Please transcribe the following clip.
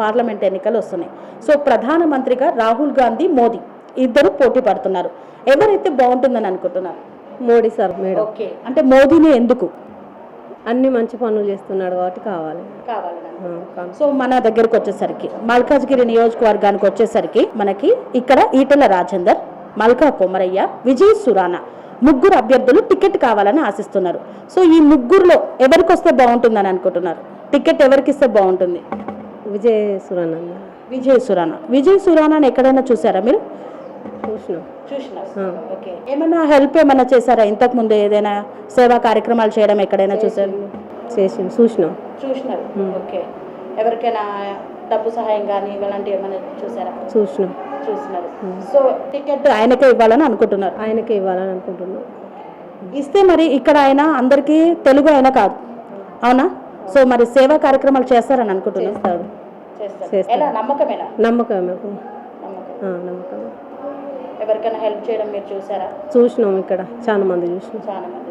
Parliament ఎన్నికలు వస్తున్నాయి. So ప్రధానమంత్రిగా రాహుల్ గాంధీ మోదీ ఇద్దరు పోటీ పడుతున్నారు. ఎవరైతే బాగుంటుందని అనుకుంటున్నారు? Modi sir madam. ఓకే. అంటే మోదీనే ఎందుకు? అన్ని మంచి పనులు చేస్తున్నాడు కాబట్టి కావాలి. కావాలి. సో మన దగ్గరకు వచ్చేసరికి మల్కాజ్గిరి నియోజకవర్గానికి వచ్చేసరికి మనకి ఇక్కడ ఈటెల రాజేందర్ మల్కా కొమరయ్య విజయ్ సురానా ముగ్గురు అభ్యర్థులు టికెట్ కావాలని ఆశిస్తున్నారు. సో ఈ ముగ్గురులో ఎవరికి వస్తే బాగుంటుందని అనుకుంటున్నారు? టికెట్ ఎవరికి ఇస్తే బాగుంటుంది? విజయ్ సురానంద విజయ్ సురానా విజయ్ సురానాని ఎక్కడైనా చూసారా మీరు? చూసినాం. చూసిన. ఓకే. ఏమైనా హెల్ప్ ఏమైనా చేశారా? ఇంతకు ముందు ఏదైనా సేవా కార్యక్రమాలు చేయడం ఎక్కడైనా చూసారు? చేసి చూసినాం. చూసినారు. ఓకే. ఎవరికైనా డబ్బు సహాయం కానీ ఇలాంటివి ఏమైనా చూసారా? చూసినాం. చూసినారు. సో టికెట్ ఆయనకే ఇవ్వాలని అనుకుంటున్నారు? ఆయనకే ఇవ్వాలని అనుకుంటున్నాం. ఇస్తే మరి ఇక్కడ ఆయన అందరికీ తెలుగు ఆయన కాదు. అవునా? సో మరి సేవా కార్యక్రమాలు చేస్తారని అనుకుంటున్నారు చేస్తాడు. చేస్తారు. నమ్మకమేనా? నమ్మకం ఎవరికైనా హెల్ప్ చేయడం మీరు చూసారా? చూసినాం ఇక్కడ. చాలా మంది చూసినాం చాలా మంది